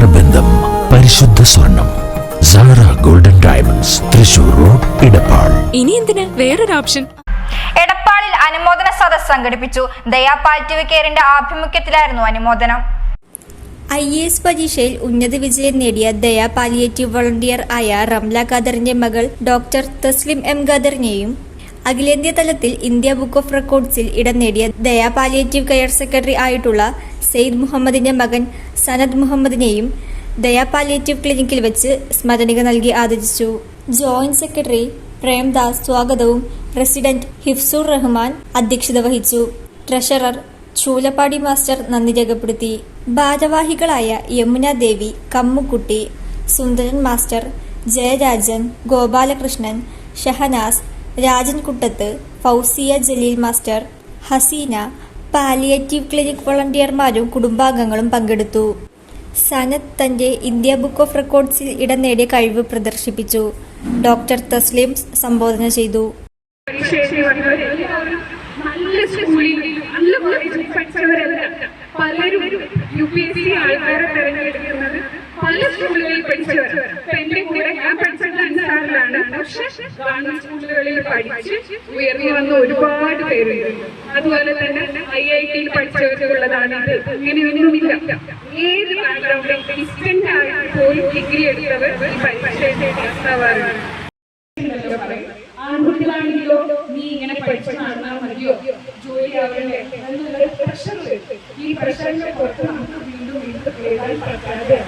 നേത്രബന്ധം പരിശുദ്ധ സ്വർണം. Sara golden diamonds Thrissur road Edappal. ഇനി എന്തിന്? വേറൊരു ഓപ്ഷൻ എടപ്പാളിൽ അനുമോദന സദസ് സംഘടിപ്പിച്ചു. ദയാ പാലിറ്റീവ് കെയറിന്റെ ആഭിമുഖ്യത്തിലായിരുന്നു അനുമോദനം. ഐ എ എസ് പരീക്ഷയിൽ ഉന്നത വിജയം നേടിയ ദയാ പാലിയേറ്റീവ് വളണ്ടിയർ ആയ റംല ഖദറിന്റെ മകൾ ഡോക്ടർ തസ്ലിം എം ഖദറിനെയും അഖിലേന്ത്യാ തലത്തിൽ ഇന്ത്യ ബുക്ക് ഓഫ് റെക്കോർഡ്സിൽ ഇടം നേടിയ ദയാ പാലിയേറ്റീവ് കെയർ സെക്രട്ടറി ആയിട്ടുള്ള സെയ്ദ് മുഹമ്മദിന്റെ മകൻ സനദ് മുഹമ്മദിനെയും ദയ പാലിയേറ്റീവ് ക്ലിനിക്കിൽ വെച്ച് സ്മരണിക നൽകി ആദരിച്ചു. ജോയിന്റ് സെക്രട്ടറി പ്രേംദാസ് സ്വാഗതവും പ്രസിഡന്റ് ഹിഫ്സുർ റഹ്മാൻ അധ്യക്ഷത വഹിച്ചു. ട്രഷറർ ചൂലപ്പാടി മാസ്റ്റർ നന്ദി രേഖപ്പെടുത്തി. ഭാരവാഹികളായ Yamuna Devi Kammukutty Sundaran master Jayarajan Gopalakrishnan Shahanas Rajankuttath Fousiya Jaleel master Haseena palliative clinic വളണ്ടിയർമാരും കുടുംബാംഗങ്ങളും പങ്കെടുത്തു. സനത് തന്റെ ഇന്ത്യ ബുക്ക് ഓഫ് റെക്കോർഡ്സിൽ ഇടം നേടിയ കഴിവ് പ്രദർശിപ്പിച്ചു. ഡോക്ടർ തസ്ലിം സംബോധന ചെയ്തു. നല്ല സ്കൂളിൽ നല്ല കോളേജിൽ പഠിച്ചവരല്ല പലരും യു പി എസ് സി ആൾക്കാരെ തെരഞ്ഞെടുക്കുന്നത് പല സ്കൂളുകളിൽ പഠിച്ചവർ അൻസാറിലാണ് പക്ഷെ ഗവൺമെന്റ് സ്കൂളുകളിൽ പഠിച്ച് ഉയർന്നു വന്ന ഒരുപാട് പേരുണ്ട്. അതുപോലെ തന്നെ ഐ ഐ ടിയിൽ പഠിച്ചവർക്കുള്ളതാണ് ഇത്. ഇങ്ങനെ ഒന്നുമില്ല. ഏത് ബാക്ക്ഗ്രൗണ്ടിൽ ഡിസ്റ്റന്റ് ആയിട്ട് പോലും ഡിഗ്രി എടുത്തവർ ഈ ആൺകുട്ടികളാണെങ്കിലോ നീ ഇങ്ങനെ പഠിച്ചു നടന്നാൽ മതിയോ? ജോലി ആവണ്ടേ? എന്നുള്ളൊരു പ്രഷർ ഈ പ്രഷറിന്റെ പുറത്ത് നമുക്ക് വീണ്ടും വീണ്ടും പറ്റാതെ